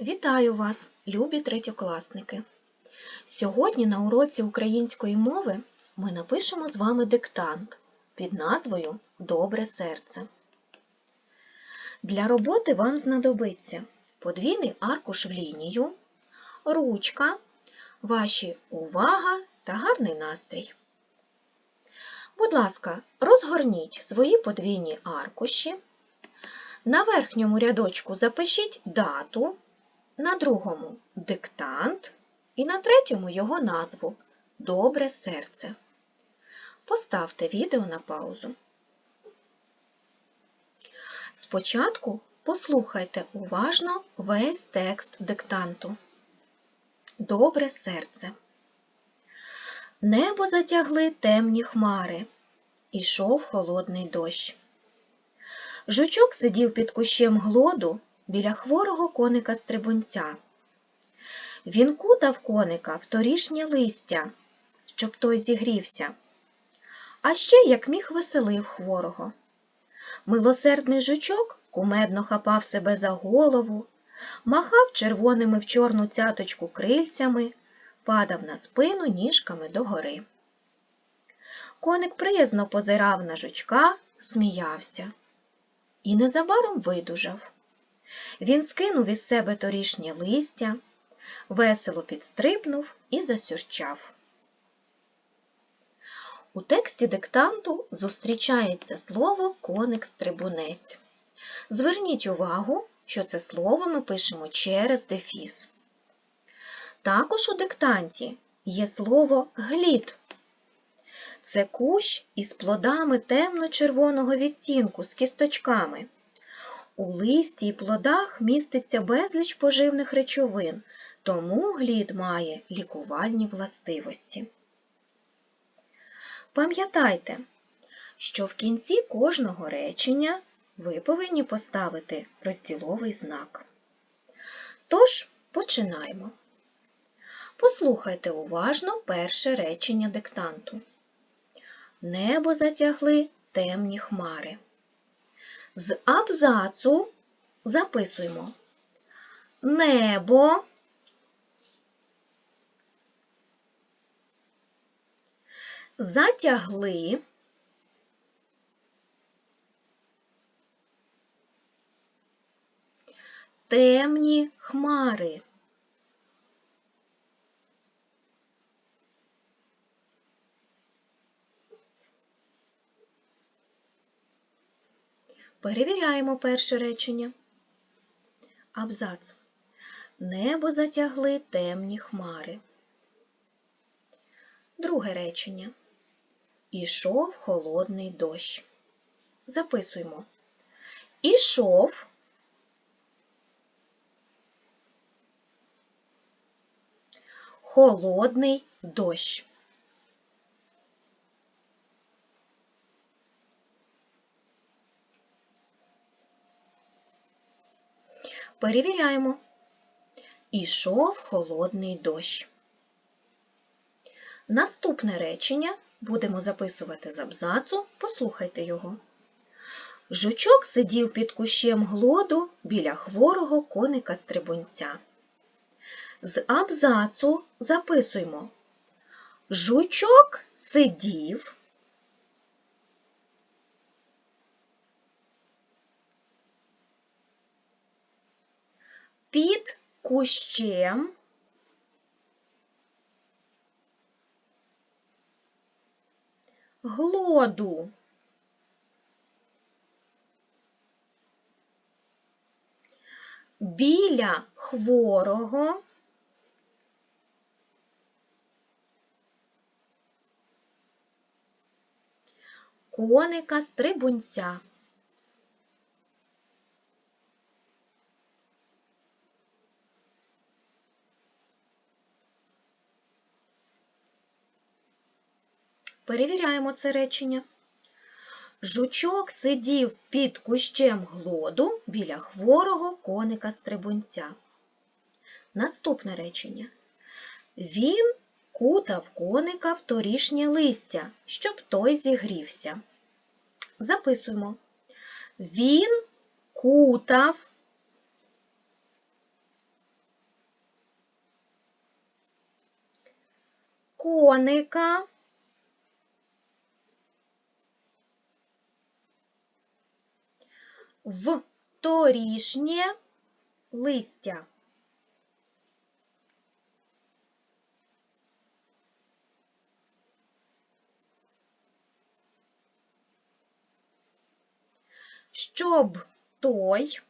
Вітаю вас, любі третьокласники! Сьогодні на уроці української мови ми напишемо з вами диктант під назвою Добре серце. Для роботи вам знадобиться подвійний аркуш в лінію, ручка, ваші увага та гарний настрій. Будь ласка, розгорніть свої подвійні аркуші. На верхньому рядочку запишіть дату, на другому диктант і на третьому його назву Добре серце. Поставте відео на паузу. Спочатку послухайте уважно весь текст диктанту. Добре серце. Небо затягли темні хмари. Ішов холодний дощ. Жучок сидів під кущем глоду біля хворого коника стрибунця. Він кутав коника в торішнє листя, щоб той зігрівся, а ще, як міг, веселив хворого. Милосердний жучок кумедно хапав себе за голову, махав червоними в чорну цяточку крильцями, падав на спину ніжками догори. Коник приязно позирав на жучка, сміявся і незабаром видужав. Він скинув із себе торішнє листя, весело підстрибнув і засюрчав. У тексті диктанту зустрічається слово коник-стрибунець. Зверніть увагу, що це слово ми пишемо через дефіс. Також у диктанті є слово глід. Це кущ із плодами темно-червоного відтінку з кісточками. У листі і плодах міститься безліч поживних речовин, тому глід має лікувальні властивості. Пам'ятайте, що в кінці кожного речення ви повинні поставити розділовий знак. Тож, починаємо. Послухайте уважно перше речення диктанту. Небо затягли темні хмари. З абзацу записуємо. Небо, затягли, темні хмари. Перевіряємо перше речення. Абзац. Небо затягли темні хмари. Друге речення. Ішов холодний дощ. Записуємо. Ішов холодний дощ. Перевіряємо. Ішов холодний дощ. Наступне речення будемо записувати з абзацу, послухайте його. Жучок сидів під кущем глоду біля хворого коника стрибунця. З абзацу записуємо. Жучок сидів під кущем глоду. Біля хворого коника стрибунця. Перевіряємо це речення. Жучок сидів під кущем глоду біля хворого коника стрибунця. Наступне речення. Він кутав коника в торішнє листя, щоб той зігрівся. Записуємо. Він кутав. Коника В торішнє листя. Щоб той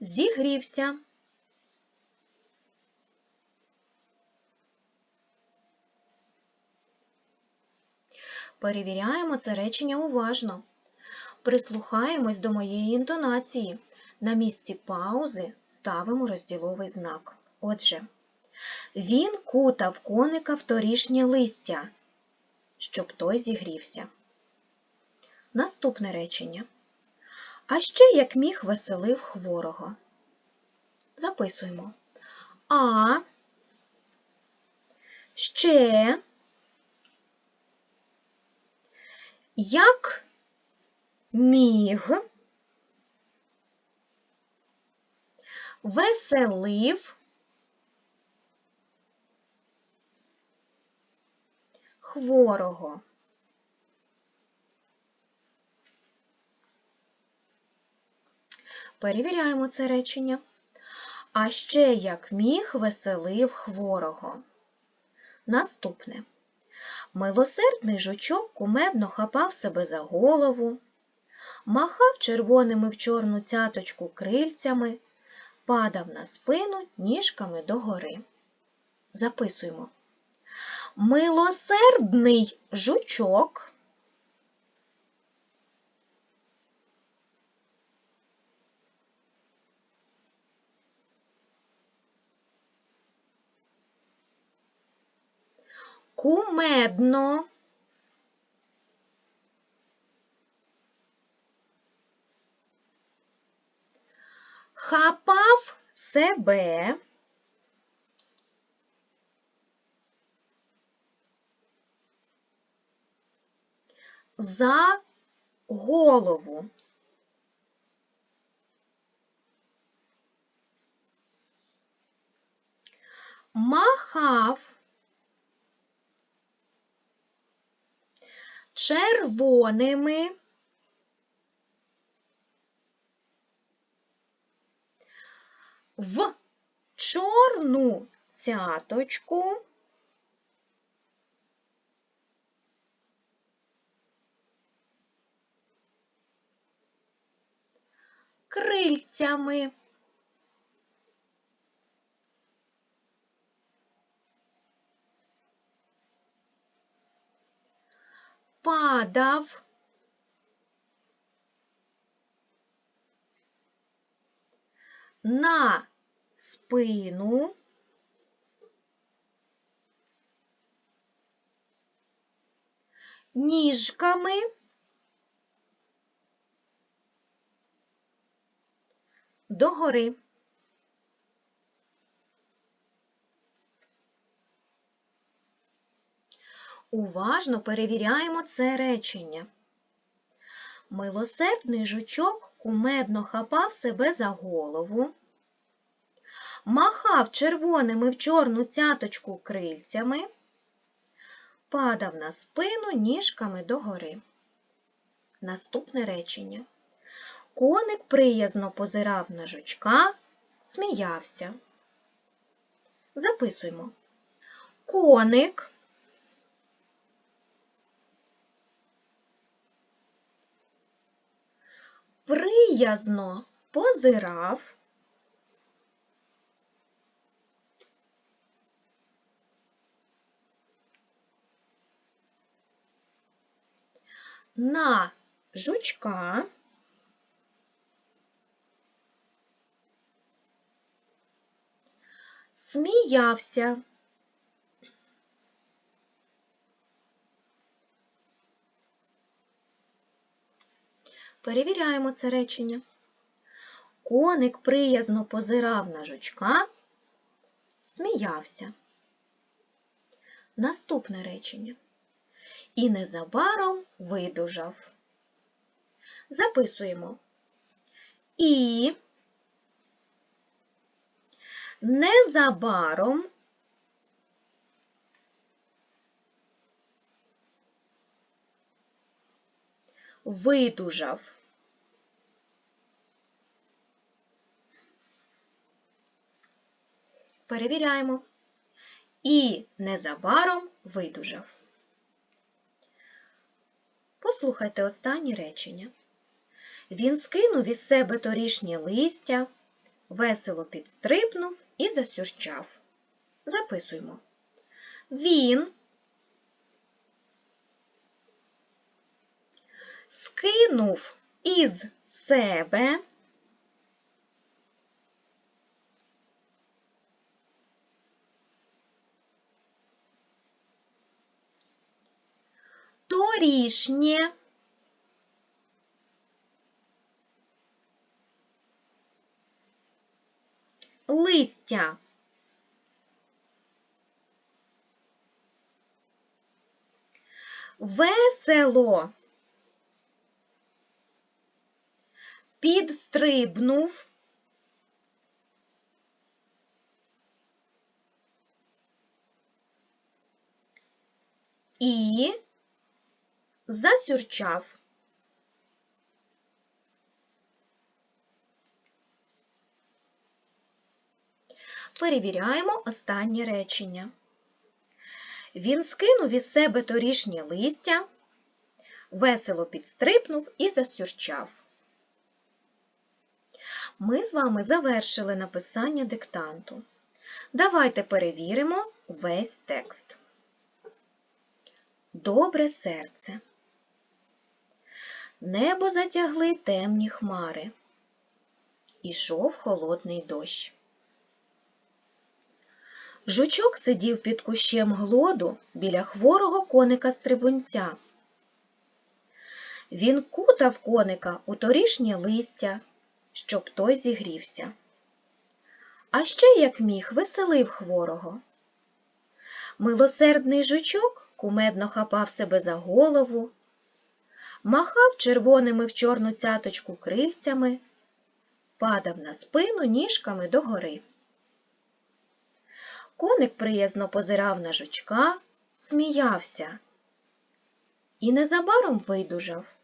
зігрівся. Перевіряємо це речення уважно. Прислухаємось до моєї інтонації. На місці паузи ставимо розділовий знак. Отже, він кутав коника в торішнє листя, щоб той зігрівся. Наступне речення. А ще як міг веселив хворого. Записуємо. А ще як міг веселив хворого. Перевіряємо це речення. А ще як міг веселив хворого. Наступне. Милосердний жучок кумедно хапав себе за голову, махав червоними в чорну цяточку крильцями, падав на спину ніжками догори. Записуємо. Милосердний жучок кумедно. Хапав себе. За голову. Махав червоними в чорну цяточку крильцями. Падав. На спину. Ніжками. Догори. Уважно перевіряємо це речення. Милосердний жучок кумедно хапав себе за голову, махав червоними в чорну цяточку крильцями, падав на спину ніжками догори. Наступне речення. Коник приязно позирав на жучка, сміявся. Записуємо. Коник приязно позирав на жучка сміявся. Перевіряємо це речення. Коник приязно позирав на жучка, сміявся. Наступне речення. І незабаром видужав. Записуємо. І незабаром видужав. Перевіряємо. І незабаром видужав. Послухайте останнє речення. Він скинув із себе торішнє листя, весело підстрибнув і засюрчав. Записуємо. Він скинув із себе торішнє листя. Весело підстрибнув і засюрчав. Перевіряємо останнє речення. Він скинув із себе торішнє листя, весело підстрибнув і засюрчав. Ми з вами завершили написання диктанту. Давайте перевіримо весь текст. Добре серце. Небо затягли темні хмари. Ішов холодний дощ. Жучок сидів під кущем глоду біля хворого коника стрибунця. Він кутав коника у торішнє листя, щоб той зігрівся. А ще, як міг, веселив хворого. Милосердний жучок кумедно хапав себе за голову, махав червоними в чорну цяточку крильцями, падав на спину ніжками догори. Коник приязно позирав на жучка, сміявся і незабаром видужав.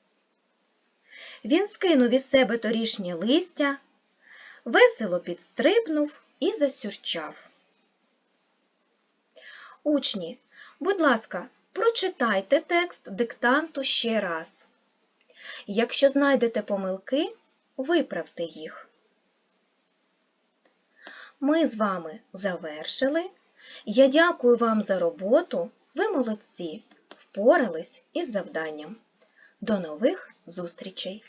Він скинув із себе торішнє листя, весело підстрибнув і засюрчав. Учні, будь ласка, прочитайте текст диктанту ще раз. Якщо знайдете помилки, виправте їх. Ми з вами завершили. Я дякую вам за роботу. Ви молодці, впорались із завданням. До нових зустрічей!